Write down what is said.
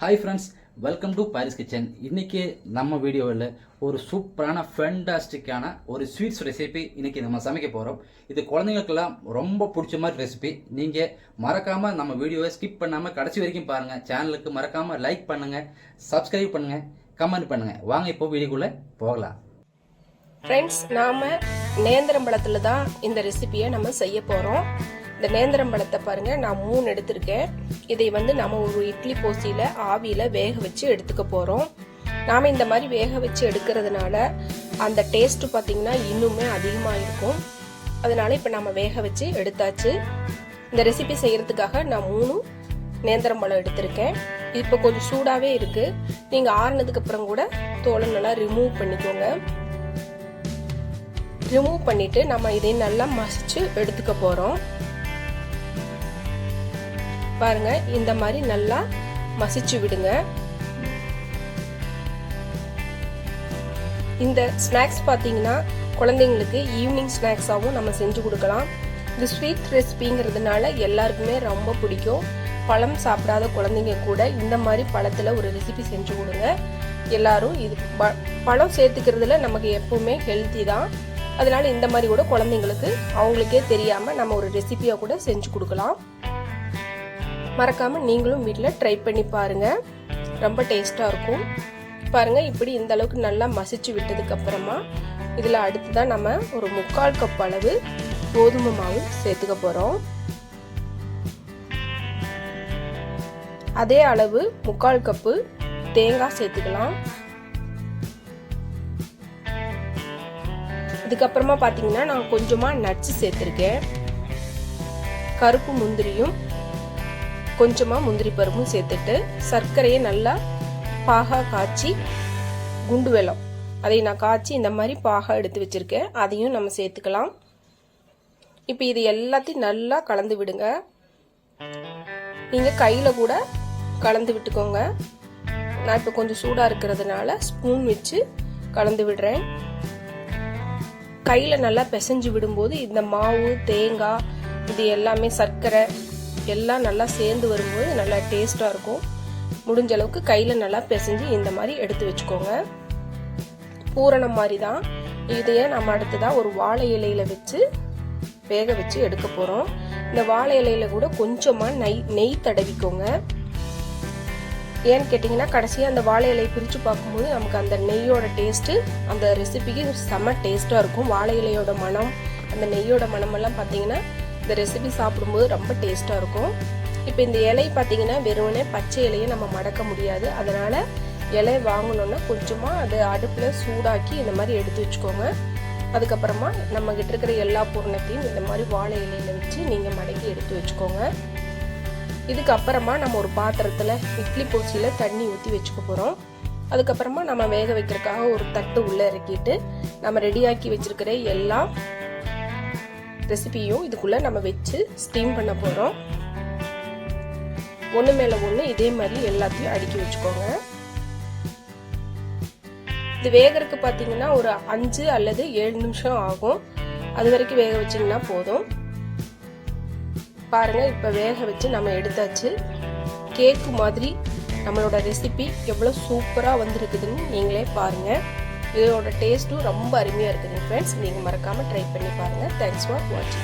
Hi friends welcome to Paris kitchen இன்றைக்கி நம்ம வீடியோவில் ஒரு சூப்பரான ஃபென்டாஸ்டிக்கான ஒரு ஸ்வீட்ஸ் ரெசிபி இன்றைக்கி நம்ம சமைக்க போகிறோம் இது குழந்தைங்களுக்கெல்லாம் ரொம்ப பிடிச்ச மாதிரி ரெசிபி நீங்கள் மறக்காமல் நம்ம வீடியோவை ஸ்கிப் பண்ணாமல் கடைசி வரைக்கும் பாருங்கள் சேனலுக்கு மறக்காமல் லைக் பண்ணுங்கள் சப்ஸ்கிரைப் பண்ணுங்கள் கமெண்ட் பண்ணுங்கள் வாங்க இப்போ வீடியோக்குள்ளே போகலாம். ஃப்ரெண்ட்ஸ் நாம் நேந்திரம்பழத்தில் தான் இந்த ரெசிபியை நம்ம செய்ய போகிறோம் இந்த நேந்திரம் பழத்தை பாருங்கள் நான் மூணு எடுத்திருக்கேன். இதை வந்து நம்ம ஒரு இட்லி போசியில் ஆவியில் வேக வச்சு எடுத்துக்க போகிறோம் நாம் இந்த மாதிரி வேக வச்சு எடுக்கிறதுனால அந்த டேஸ்ட்டு பார்த்திங்கன்னா இன்னுமே அதிகமாக இருக்கும். அதனால இப்போ நம்ம வேக வச்சு எடுத்தாச்சு. இந்த ரெசிபி செய்கிறதுக்காக நான் மூணு நேந்திரம்பழம் எடுத்திருக்கேன். இப்போ கொஞ்சம் சூடாகவே இருக்குது நீங்கள் ஆறுனதுக்கு அப்புறம் கூட தோலை நல்லா ரிமூவ் பண்ணிக்கோங்க. ரிமூவ் பண்ணிட்டு நம்ம இதை நல்லா மசிச்சு எடுத்துக்க போறோம். பாருங்க இந்த மாதிரி நல்லா மசிச்சு விடுங்க. இந்த ஸ்நாக்ஸ் பார்த்தீங்கன்னா குழந்தைங்களுக்கு ஈவினிங் ஸ்நாக்ஸாகவும் நம்ம செஞ்சு கொடுக்கலாம். இது ஸ்வீட் ரெசிபிங்கிறதுனால எல்லாருக்குமே ரொம்ப பிடிக்கும். பழம் சாப்பிடாத குழந்தைங்க கூட இந்த மாதிரி பழத்தில் ஒரு ரெசிபி செஞ்சு கொடுங்க. எல்லாரும் இது பழம் சேர்த்துக்கிறதுல நமக்கு எப்பவுமே ஹெல்த்தி தான். அதனால இந்த மாதிரி கூட குழந்தைங்களுக்கு அவங்களுக்கே தெரியாமல் நம்ம ஒரு ரெசிபியா கூட செஞ்சு கொடுக்கலாம். மறக்காமல் நீங்களும் வீட்டில் ட்ரை பண்ணி பாருங்கள் ரொம்ப டேஸ்ட்டாக இருக்கும். பாருங்கள் இப்படி இந்த அளவுக்கு நல்லா மசிச்சு விட்டதுக்கப்புறமா இதில் அடுத்து தான் நம்ம ஒரு முக்கால் கப் அளவு கோதுமை மாவு சேர்த்துக்க போகிறோம் அதே அளவு முக்கால் கப்பு தேங்காய் சேர்த்துக்கலாம். இதுக்கப்புறமா பார்த்தீங்கன்னா நான் கொஞ்சமாக நட்ஸ் சேர்த்துருக்கேன். கருப்பு முந்திரியும் கொஞ்சமாக முந்திரி பருப்பும் சேர்த்துட்டு சர்க்கரையை நல்லா பாகா காய்ச்சி குண்டு வெள்ளம். அதை நான் காய்ச்சி இந்த மாதிரி பாகா எடுத்து வச்சுருக்கேன். அதையும் நம்ம சேர்த்துக்கலாம். இப்போ இது எல்லாத்தையும் நல்லா கலந்து விடுங்க. நீங்கள் கையில் கூட கலந்து விட்டுக்கோங்க. நான் இப்போ கொஞ்சம் சூடாக இருக்கிறதுனால ஸ்பூன் வச்சு கலந்து விடுறேன். கையில் நல்லா பிசைஞ்சு விடும்போது இந்த மாவு தேங்காய் இது எல்லாமே சர்க்கரை எல்லாம் நல்லா சேர்ந்து வரும்போது நல்லா டேஸ்ட்டாக இருக்கும். முடிஞ்ச அளவுக்கு கையில் நல்லா பிசைஞ்சு இந்த மாதிரி எடுத்து வச்சுக்கோங்க. பூரணம் மாதிரி தான் இதையே நம்ம அடுத்ததாக ஒரு வாழை இலையில வச்சு வேக வச்சு எடுக்க போகிறோம் இந்த வாழை இலையில கூட கொஞ்சமாக நெய் நெய் தடவிக்கோங்க. ஏன்னு கேட்டிங்கன்னா கடைசியாக அந்த வாழை இலையை பிரித்து பார்க்கும்போது நமக்கு அந்த நெய்யோட டேஸ்ட்டு அந்த ரெசிபிக்கு செம்ம டேஸ்ட்டாக இருக்கும். வாழை இலையோட மனம் அந்த நெய்யோட மனமெல்லாம் பார்த்தீங்கன்னா இந்த ரெசிபி சாப்பிடும்போது ரொம்ப டேஸ்ட்டாக இருக்கும். இப்போ இந்த இலை பார்த்தீங்கன்னா வெறுமனே பச்சை இலையை நம்ம மடக்க முடியாது. அதனால் இலை வாங்கணுன்னா கொஞ்சமாக அதை அடுப்பில் சூடாக்கி இந்த மாதிரி எடுத்து வச்சுக்கோங்க. அதுக்கப்புறமா நம்ம கிட்ட இருக்கிற எல்லா பூர்ணத்தையும் இந்த மாதிரி வாழை இலையில வச்சு நீங்கள் மடக்கி எடுத்து வச்சுக்கோங்க. இதுக்கப்புறமா நம்ம ஒரு பாத்திரத்தில் இட்லி பூச்சியில் தண்ணி ஊற்றி வச்சுக்க போகிறோம் அதுக்கப்புறமா நம்ம வேக வைக்கிறதுக்காக ஒரு தட்டு உள்ளே இறக்கிட்டு நம்ம ரெடியாக்கி வச்சுருக்கிற எல்லா ரெசிபியும் இதுக்குள்ளே நம்ம வச்சு ஸ்டீம் பண்ண போகிறோம் ஒன்று மேலே ஒன்று இதே மாதிரி எல்லாத்தையும் அடுக்கி வச்சுக்கோங்க. இது வேகிறதுக்கு பார்த்தீங்கன்னா ஒரு அஞ்சு அல்லது ஏழு நிமிஷம் ஆகும். அது வரைக்கும் வேக வச்சிங்கன்னா போதும். பாருங்கள் இப்போ வேக வச்சு நம்ம எடுத்தாச்சு. கேக்கு மாதிரி நம்மளோட ரெசிபி எவ்வளோ சூப்பராக வந்திருக்குதுன்னு நீங்களே பாருங்கள் இதோட டேஸ்ட்டும் ரொம்ப அருமையாக இருக்குதுங்க ஃப்ரெண்ட்ஸ் நீங்கள் மறக்காமல் ட்ரை பண்ணி பாருங்கள் தேங்க்ஸ் ஃபார் வாட்சிங்